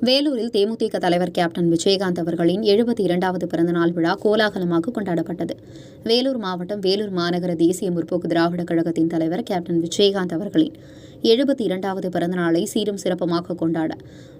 வேலூரில் தேமுதிக தலைவர் கேப்டன் விஜயகாந்த் அவர்களின் எழுபத்தி இரண்டாவது பிறந்தநாள் விழா கோலாகலமாக கொண்டாடப்பட்டது. வேலூர் மாவட்டம் வேலூர் மாநகர தேசிய முற்போக்கு திராவிட கழகத்தின் தலைவர் கேப்டன் விஜயகாந்த் அவர்களின் எழுபத்தி இரண்டாவது பிறந்தநாளை சீரும் சிறப்புமாக கொண்டாட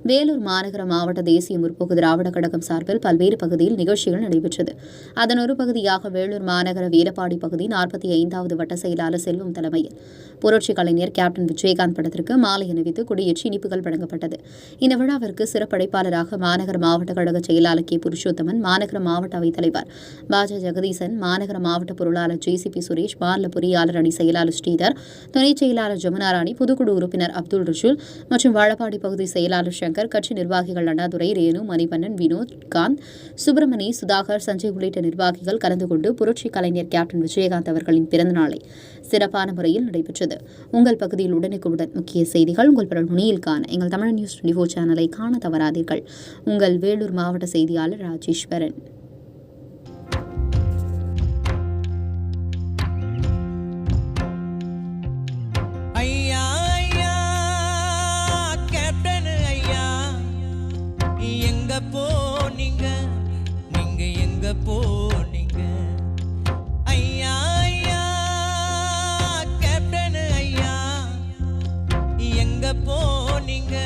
வேலூர் மாநகர மாவட்ட தேசிய முற்போக்கு திராவிட கழகம் சார்பில் பல்வேறு பகுதியில் நிகழ்ச்சிகள் நடைபெற்றது. அதன் ஒரு பகுதியாக வேலூர் மாநகர வீரபாடி பகுதி நாற்பத்தி ஐந்தாவது வட்ட செயலாளர் செல்வம் தலைமையில் புரட்சி கலைஞர் கேப்டன் விஜயகாந்த் படத்திற்கு மாலை அணிவித்து கொடியேற்றி இனிப்புகள் வழங்கப்பட்டது. இந்த விழாவிற்கு சிறப்படைப்பாளராக மாநகர மாவட்ட கழக செயலாளர் கே. புருஷோத்தமன் மாநகர மாவட்ட அவைத் தலைவர் பாஜ ஜெகதீசன் மாநகர மாவட்ட பொருளாளர் ஜேசிபி சுரேஷ் மாநில பொறியாளர் அணி செயலாளர் ஸ்ரீதர் துணைச் செயலாளர் ஜமுனா ராணி பொதுக்குழு உறுப்பினர் அப்துல் ரஷூல் மற்றும் வாழப்பாடி பகுதி செயலாளர் சங்கர் கட்சி நிர்வாகிகள் அண்ணாதுரை ரேணு மணிவண்ணன் வினோத் காந்த் சுப்பிரமணி சுதாகர் சஞ்சய் உள்ளிட்ட நிர்வாகிகள் கலந்து கொண்டு புரட்சி கலைஞர் கேப்டன் விஜயகாந்த் அவர்களின் பிறந்தநாளை சிறப்பான முறையில் நடைபெற்றது. உங்கள் பகுதியில் உடனுக்குடன் முக்கிய செய்திகள் உங்கள் பிறர் நுனியில் காண எங்கள் தமிழ் நியூஸ் டுவெண்டி சேனலை காண தவறாதீர்கள். உங்கள் வேலூர் மாவட்ட செய்தியாளர் ராஜேஸ்வரன். எங்க போனீங்க நீங்க எங்க போனீங்க ஐயா ஐயா கேப்டன் ஐயா எங்க போனீங்க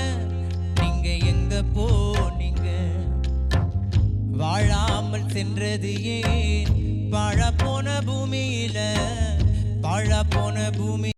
நீங்க எங்க போனீங்க வாழாமல் சென்றது ஏன்? வாழ போன பூமியில வாழ போன பூமி